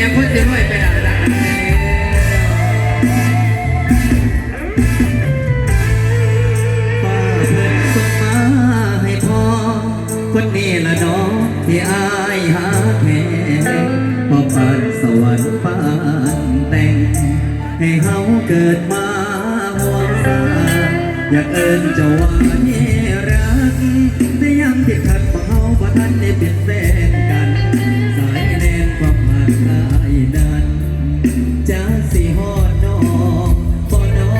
สียงคนจะรวยไปหนาละคนนี้ละน้องที่อายหาแค่พอผ่านสวรรค์ปานแต่ง ให้เฮาเกิดมาหวงสาอยากเอิ้นจะา จะสิหอนอพอนอ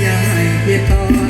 อย่าให้พ่อ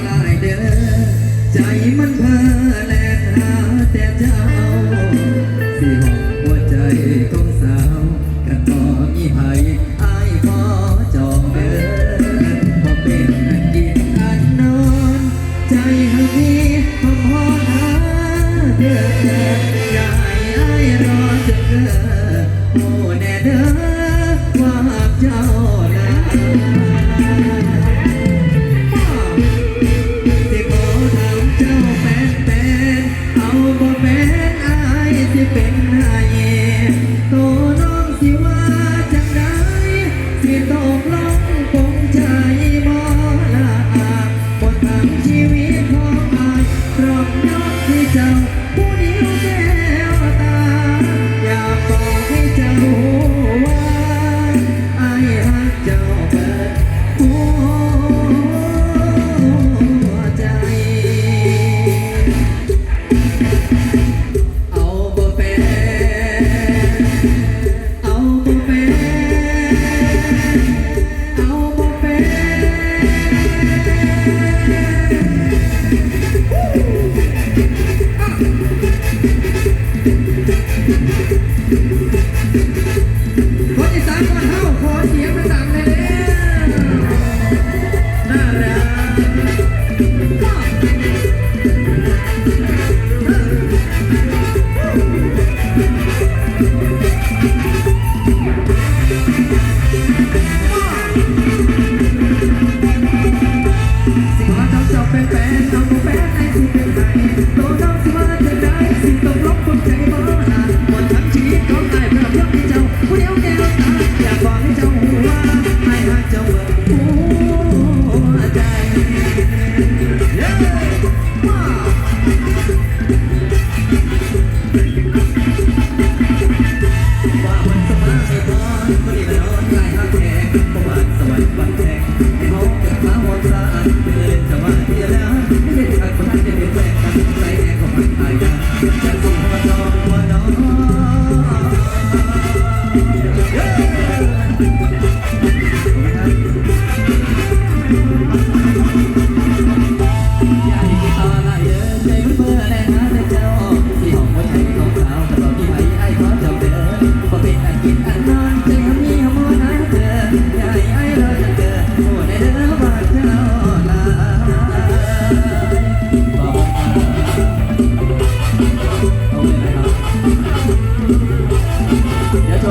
แต่ว่าอีกแล้ว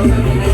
Thank you.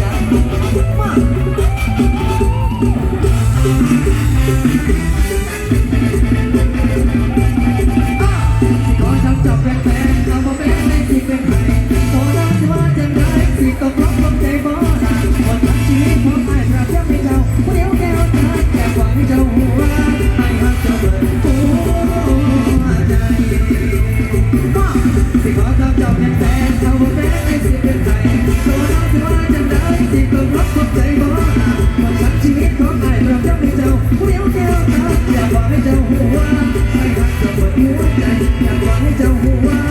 จะปวดหัวใจอยากบอกให้เจ้าหัว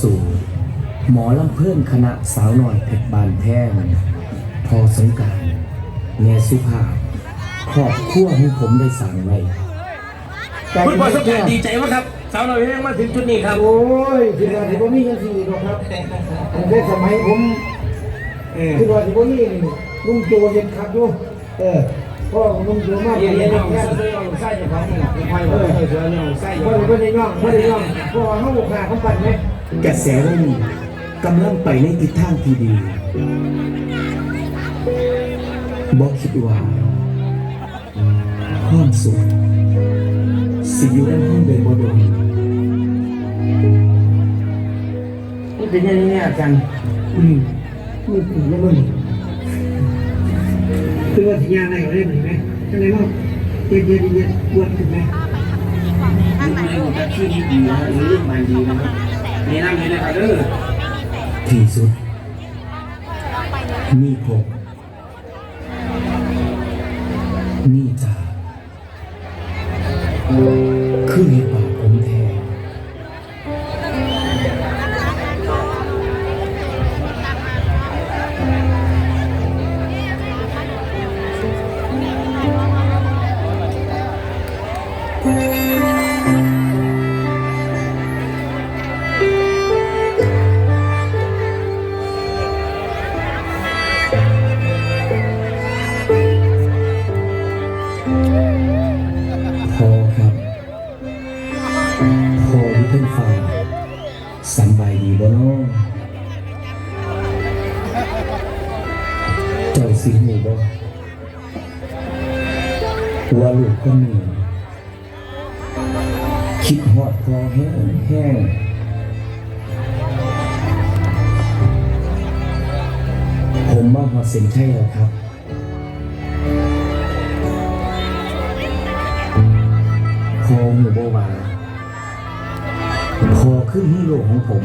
สู้หมอลำเพิ่นคณะสาวหน่อยเพชรบานแท่งพอสงกรารแม่สุภาพครอบครัวของผมได้สั่งไว้คุณบอยสมการดีใจมากครับ สาวเราเองมาถึงจุดนี้ครับโอ้ยคิดว่าที่ผมมีเงินสี่หรอกครับผมได้สมัยผมเออคิดว่าที่ผมมีลุงโจเย็นครับดูเออพ่อของลุงโจมากเรียนเรียนน้องแค่เสื้อน้องไส้จะพังนี่แหละไม่ค่อยเลยเสื้อน้องไส้พ่อไม่ได้ย่องไม่ได้ย่องพ่อเขาบุกหาเขาปั่นไหม กระแสลมกำลังไปในทิศทางที่ดีบอกคิดว่าความสุขสิอยู่ในห้องเดินบ่โดนนี่เป็นยังไงเนี่ยจังอืมนี่ถึงแล้วมึงตัวที่ยาไหนก็ได้เหมือนไหมอะไรบ้างเย็นเย็นเย็นปวดถึงไหมลูกเลี้ยงของชื่อดีนะหรือเรื่องใหม่ดีนะครับ นี่นั่งนี่นะครับเด้อที่สุด มีผมนี่จ้าคือเหตุผล ดหอดพอแห้งแห้งผมมาหอดเส้นชัยแล้วครับพอหมูโบวาพอขึ้นฮีโร่ของผม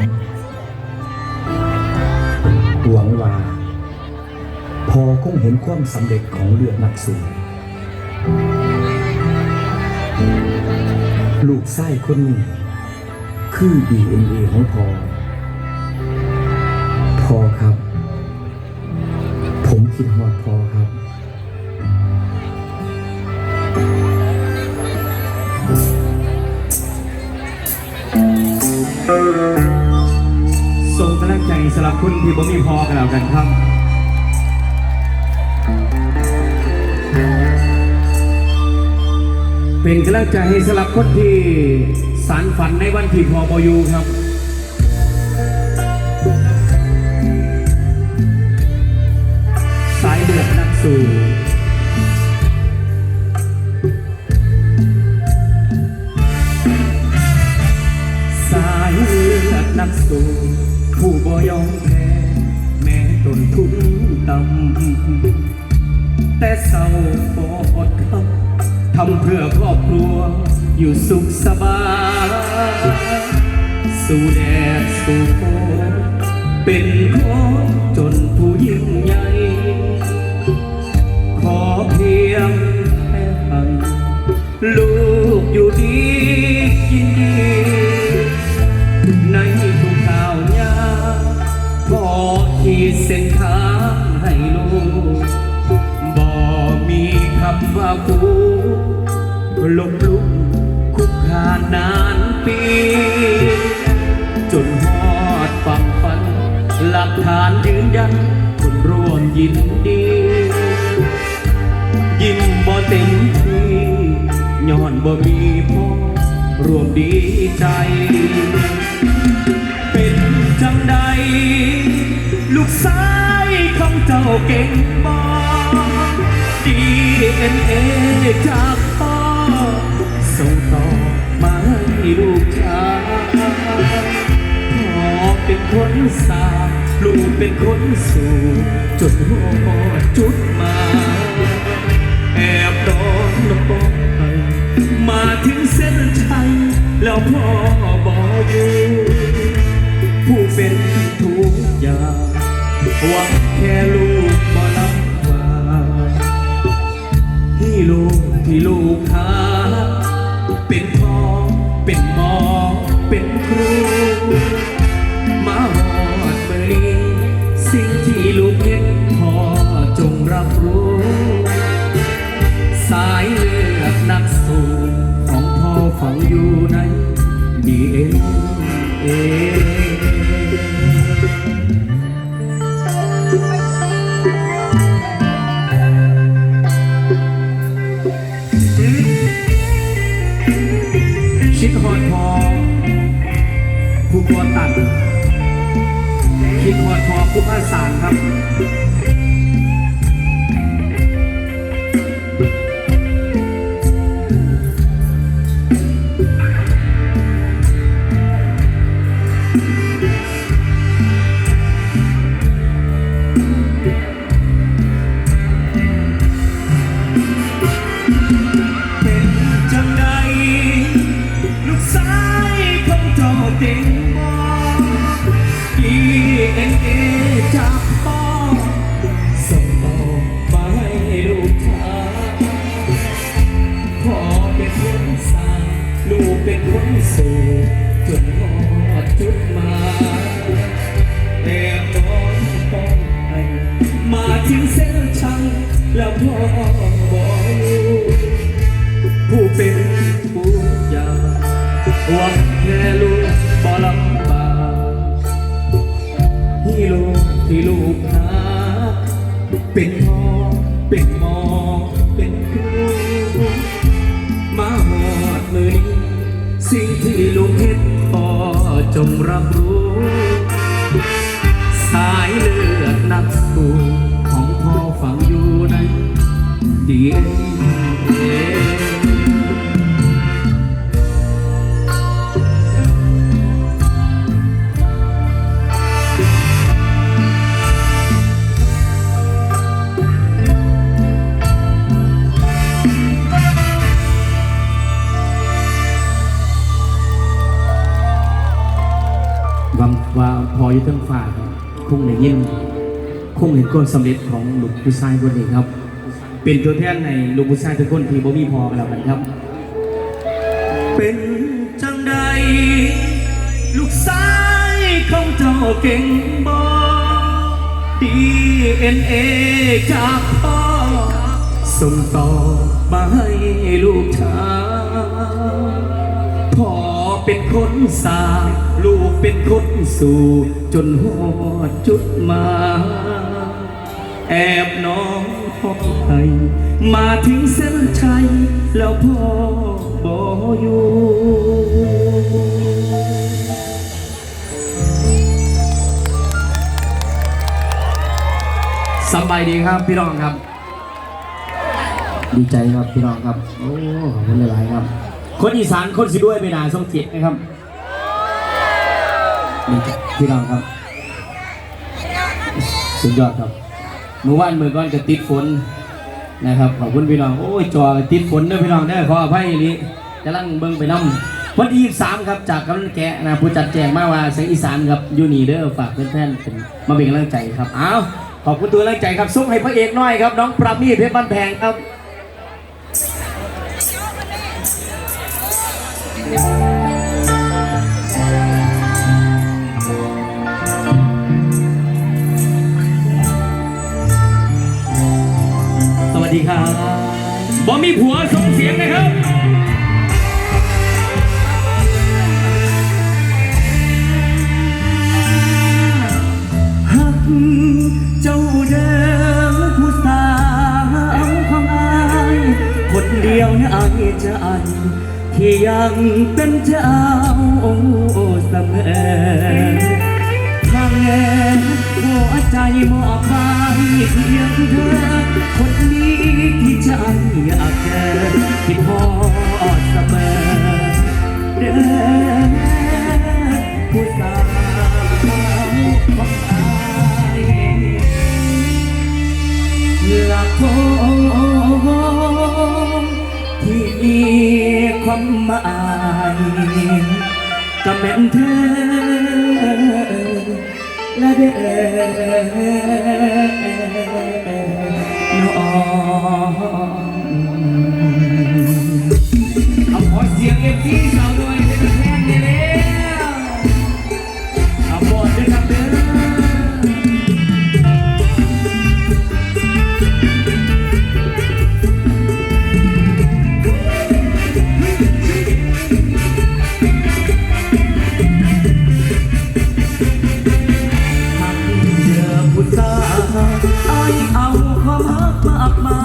หวังว่า พอคงเห็นความสำเร็จของเลือดนักสู้ ลูกไส้คนนี้ คือ DNA ของพอพอครับ ผมคิดหอดพอครับส่งกำลังใจสำหรับคุณที่บ่มีพอกันแล้วกันครับ เป็นกำลังใจให้สำหรับคนที่สารฝันในวันที่พอบอยู่ครับสายเดือดนักสู่สายเลือดนักสู้ผู้บ่ยอมแพ้แม้ตนทุนต่ำแต่เศร้าปอดคำำเพื่อครอบครัว อยู่สุขสบาย สู่แดดสู่ฝนเป็นคนจนผู้ยิ่งใหญ่ ขอเพียงแค่ให้ลูกอยู่ดีกินดีในทุกข่าวยามขอขีดเส้นทางให้ลูกบ่มีคำว่ากู ลบลุกคุกคานานปี จนหอดฝังฝัน หลักฐานยืนยันคนร่วมยินดี ยิ้มบ่เต็มที่ย้อนบ่มีพ่อรวมดีใจ เป็นจังใด ลูกสายของเจ้าเก่งบ่ดีเอ็นเอจาก เป็นคนสาลูกเป็นคนสู่จนหัวจุดมา แอบนอนลงบอกไปมาถึงเส้นชัยแล้วพ่อบอกอยู่ผู้เป็นทุกอย่างหวังแค่ลูกบ่ลำบากที่ลูกที่ลูกหา คิดฮอดพอผู้อาสานครับ ลูกเป็นคนสู่จนหอดจุดหมายแต่น้องป้องให้มาถึงเส้นชัยแล้วพ่อบอกลูกผู้เป็นผู้ยาหวังแค่ลูกบ่ลำบากที่ลูกที่ลูกหาเป็นพ่อเป็นหมอ ที่ลูกเห็นพ่อจงรับรู้ สายเลือดนักสู้ของพ่อฝังอยู่ในดีเอ็น ออยุทธฟ้าครับคงได้ยินคงเห็นก้นสำเร็จของลูกผู้ชายคนนี้ครับ เป็นตัวแทนในลูกผู้ชายทุกคนที่บ่มีพอกันแล้วกันครับ เป็นจังใด ลูกชายของเจ้าเก่งบ่ดีเอ็นเอจากพ่อส่งต่อมาให้ลูกชายพ่อ เป็นคนสางลูกเป็นคนสู่จนหอดจุดหมายแอบน้องพ่อให้มาถึงเส้นชัย แล้วพ่อบออยู่สบายดีครับพี่น้องครับ ดีใจครับพี่น้องครับ โอ้ขอบคุณหลายๆครับ คนอีสานคนสิด้วยไปนาทรงเกียรตินะครับพี่น้องครับ สุดยอดครับเมื่อวานเมื่อก่อนจะติดฝนนะครับขอบคุณพี่น้องโอ้ยจอติดฝนเด้อพี่น้องเด้อขออภัยนี้กำลังเบิ่งไปน้ำวันที่23ครับจากกำลังแกะนะผู้จัดแจงมาว่าเสียงอีสานครับยูนีเด้อฝากเพื่อนๆเป็นมาเป็นกำลังใจครับอ้าวขอบคุณตัวกำลังใจครับส่งให้พระเอกน้อยครับน้องปรามีเพชรบ้านแพงครับ สวัสดีครับบอมีผัวส่งเสียงนะครับ หักเจ้าเดิมผู้สาวของอาย คนเดียวนะอายจะอัน ที่ยังเป็นเจ้าเสมอทางแง่หัวใจมอบไปเพียงเธอ คนนี้ที่ใจอยากเจอคิดฮอเสมอเด้อผู้สาวของอายหลักขอ ความหมายก็แม่นเธอและเด้น้องเอาขอเสียงเอฟซีเราด้วยเป็นแฟนเนี่ยแล้วเอาบอดด้วยครับเดิน เอาความรักมากมาย